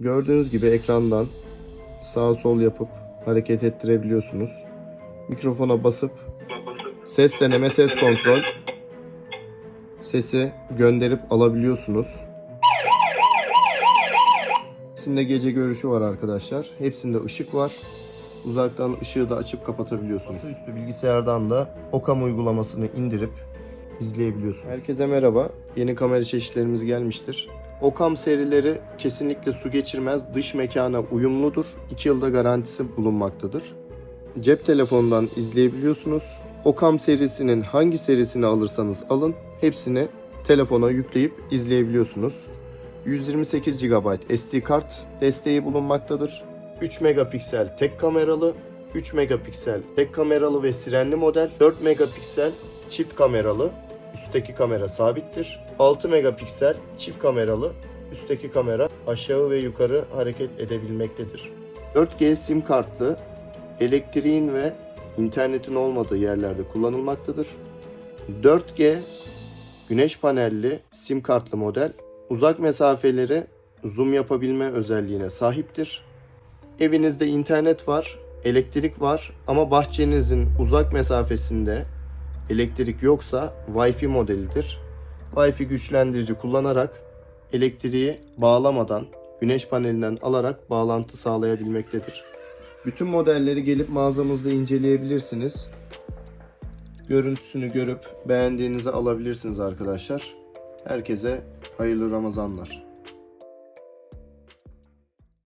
Gördüğünüz gibi ekrandan sağ sol yapıp hareket ettirebiliyorsunuz. Mikrofona basıp ses deneme, ses kontrol sesi gönderip alabiliyorsunuz. Hepsinde gece görüşü var arkadaşlar. Hepsinde ışık var. Uzaktan ışığı da açıp kapatabiliyorsunuz. Üstü bilgisayardan da Okam uygulamasını indirip izleyebiliyorsunuz. Herkese merhaba. Yeni kamera çeşitlerimiz gelmiştir. Okam serileri kesinlikle su geçirmez, dış mekana uyumludur. 2 yılda garantisi bulunmaktadır. Cep telefonundan izleyebiliyorsunuz. Okam serisinin hangi serisini alırsanız alın, hepsini telefona yükleyip izleyebiliyorsunuz. 128 GB SD kart desteği bulunmaktadır. 3 megapiksel tek kameralı, 3 megapiksel tek kameralı ve sirenli model, 4 megapiksel çift kameralı, üstteki kamera sabittir. 6 megapiksel çift kameralı, üstteki kamera aşağı ve yukarı hareket edebilmektedir. 4G sim kartlı, elektriğin ve internetin olmadığı yerlerde kullanılmaktadır. 4G güneş panelli sim kartlı model uzak mesafeleri zoom yapabilme özelliğine sahiptir. Evinizde internet var, elektrik var ama bahçenizin uzak mesafesinde elektrik yoksa Wi-Fi modelidir. Wi-Fi güçlendirici kullanarak elektriği bağlamadan güneş panelinden alarak bağlantı sağlayabilmektedir. Bütün modelleri gelip mağazamızda inceleyebilirsiniz. Görüntüsünü görüp beğendiğinizi alabilirsiniz arkadaşlar. Herkese hayırlı Ramazanlar.